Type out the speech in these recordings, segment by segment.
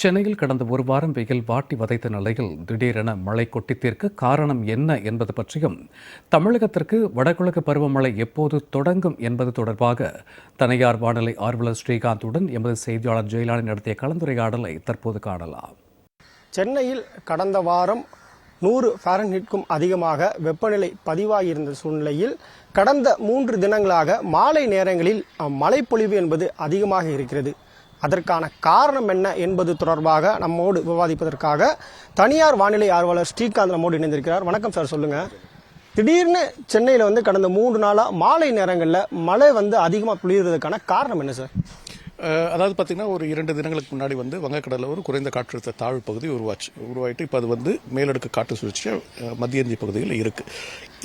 சென்னையில் கடந்த ஒரு வாரம் வெயில் வாட்டி வதைத்த நிலையில் திடீரென மழை கொட்டித்தீர்க்க காரணம் என்ன என்பது பற்றியும் தமிழகத்திற்கு வடகிழக்கு பருவமழை எப்போது தொடங்கும் என்பது தொடர்பாக தனியார் வானிலை ஆர்வலர் ஸ்ரீகாந்துடன் எமது செய்தியாளர் ஜெயலானி நடத்திய கலந்துரையாடலை தற்போது காணலாம். சென்னையில் கடந்த வாரம் நூறு ஃபாரன்ஹீட்க்கும் அதிகமாக வெப்பநிலை பதிவாகியிருந்த சூழ்நிலையில் கடந்த மூன்று தினங்களாக மாலை நேரங்களில் மழைப்பொழிவு என்பது அதிகமாக இருக்கிறது. அதற்கான காரணம் என்ன என்பது தொடர்பாக நம்மோடு விவாதிப்பதற்காக தனியார் வானிலை ஆர்வலர் ஸ்ரீகாந்த் நம்மோடு இணைந்திருக்கிறார். வணக்கம் சார் சொல்லுங்க. திடீர்னு சென்னையில் வந்து கடந்த மூன்று நாளாக மாலை நேரங்களில் மழை வந்து அதிகமாக பொழிகிறதுக்கான காரணம் என்ன சார்? அதாவது பார்த்தீங்கன்னா ஒரு இரண்டு தினங்களுக்கு முன்னாடி வந்து வங்கக்கடலில் ஒரு குறைந்த காற்றழுத்த தாழ்வு பகுதி உருவாச்சு உருவாயிட்டு இப்போ அது வந்து மேலடுக்கு காற்று சுழற்சியாக மத்திய இந்திய பகுதியில் இருக்குது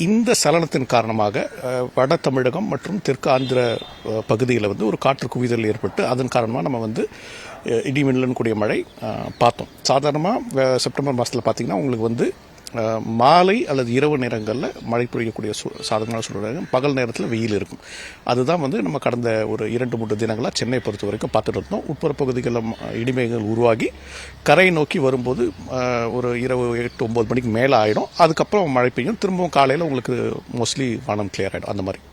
இந்த சலனத்தின் காரணமாக வட தமிழகம் மற்றும் தெற்கு ஆந்திர பகுதியில் வந்து ஒரு காற்று குவிதல் ஏற்பட்டு அதன் காரணமாக நம்ம வந்து இடி மின்னலன் கூடிய மழை பார்த்தோம். சாதாரணமாக செப்டம்பர் மாதத்தில் பார்த்தீங்கன்னா உங்களுக்கு வந்து மாலை அல்லது இரவு நேரங்களில் மழை பொழியக்கூடிய சூ சாதகமான சூழ்நிலை பகல் நேரத்தில் வெயில் இருக்கும். அதுதான் வந்து நம்ம கடந்த ஒரு இரண்டு மூன்று தினங்களாக சென்னை பொறுத்த வரைக்கும் பார்த்துட்டு இருந்தோம். உட்புற பகுதிகளில் ம- இடிமேகங்கள் உருவாகி கரை நோக்கி வரும்போது ஒரு இரவு எட்டு ஒம்பது மணிக்கு மேலே ஆகிடும் அதுக்கப்புறம் மழை பெய்யும். திரும்பவும் காலையில் உங்களுக்கு மோஸ்ட்லி வானம் கிளியர் ஆகிடும் அந்த மாதிரி.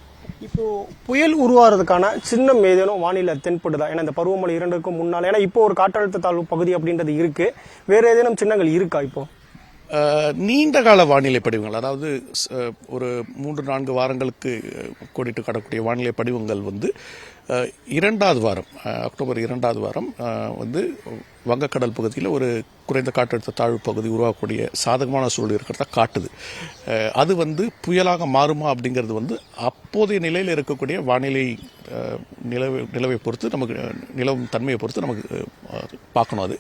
இப்போ புயல் உருவாகிறதுக்கான சின்னம் ஏதேனும் வானிலை தென்படுதா? ஏன்னா இந்த பருவமழை இரண்டுக்கும் முன்னால். ஏன்னா இப்போ ஒரு காற்றழுத்த தாழ்வு பகுதி அப்படின்றது இருக்கு. வேற ஏதேனும் சின்னங்கள் இருக்கா இப்போ? நீண்ட கால வானிலை படிவங்கள் அதாவது ஒரு மூன்று நான்கு வாரங்களுக்கு கோடிட்டு காட்டக்கூடிய வானிலை படிவங்கள் வந்து இரண்டாவது வாரம் அக்டோபர் இரண்டாவது வாரம் வந்து வங்கக்கடல் பகுதியில் ஒரு குறைந்த காற்றழுத்த தாழ்வு பகுதி உருவாக்கக்கூடிய சாதகமான சூழல் இருக்கிறதா காட்டுது. அது வந்து புயலாக மாறுமா அப்படிங்கிறது வந்து அப்போதைய நிலையில் இருக்கக்கூடிய வானிலை நிலவை நிலவை பொறுத்து நமக்கு நிலவும் தன்மையை பொறுத்து நமக்கு பார்க்கணும் அது.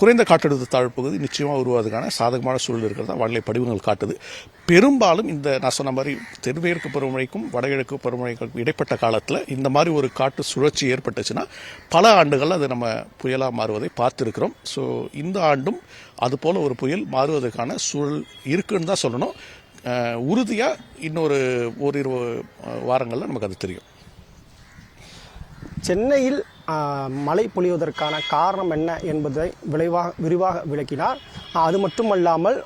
குறைந்த காற்றழுத்த தாழ்வு பகுதி நிச்சயமாக உருவாதுக்கான சாதகமான சூழல் இருக்கிறதா? வானிலை படிவங்கள் காட்டுது. பெரும்பாலும் இந்த நான் சொன்ன மாதிரி தென்மேற்கு பருவமழைக்கும் வடகிழக்கு பருவமழைக்கும் இடைப்பட்ட காலத்தில் இந்த மாதிரி ஒரு காற்று சுழற்சி ஏற்பட்டுச்சுன்னா பல ஆண்டுகள் அது நம்ம புயலாக மாறுவதை பார்த்துருக்கிறோம். ஸோ இந்த ஆண்டும் அதுபோல் ஒரு புயல் மாறுவதற்கான சூழல் இருக்குன்னு தான் சொல்லணும். உறுதியாக இன்னொரு ஓரிரு வாரங்களில் நமக்கு அது தெரியும். சென்னையில் மழை பொழிவதற்கான காரணம் என்ன என்பதை விளைவாக விரிவாக விளக்கினார். அது மட்டுமல்லாமல்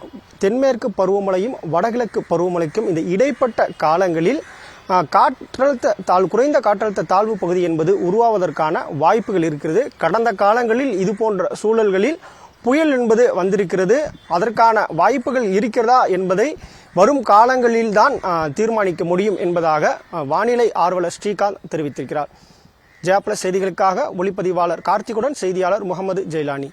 தென்மேற்கு பருவமழையும் வடகிழக்கு பருவமழைக்கும் இந்த இடைப்பட்ட காலங்களில் காற்றழுத்த தாழ் குறைந்த காற்றழுத்த தாழ்வு பகுதி என்பது உருவாவதற்கான வாய்ப்புகள் இருக்கிறது. கடந்த காலங்களில் இது போன்ற சூழல்களில் புயல் என்பது வந்திருக்கிறது. அதற்கான வாய்ப்புகள் இருக்கிறதா என்பதை வரும் காலங்களில்தான் தீர்மானிக்க முடியும் என்பதாக வானிலை ஆர்வலர் ஸ்ரீகாந்த் தெரிவித்திருக்கிறார். ஜெயா செய்திகளுக்காக ஒளிப்பதிவாளர் கார்த்திகுடன் செய்தியாளர் முகமது ஜெயலானி.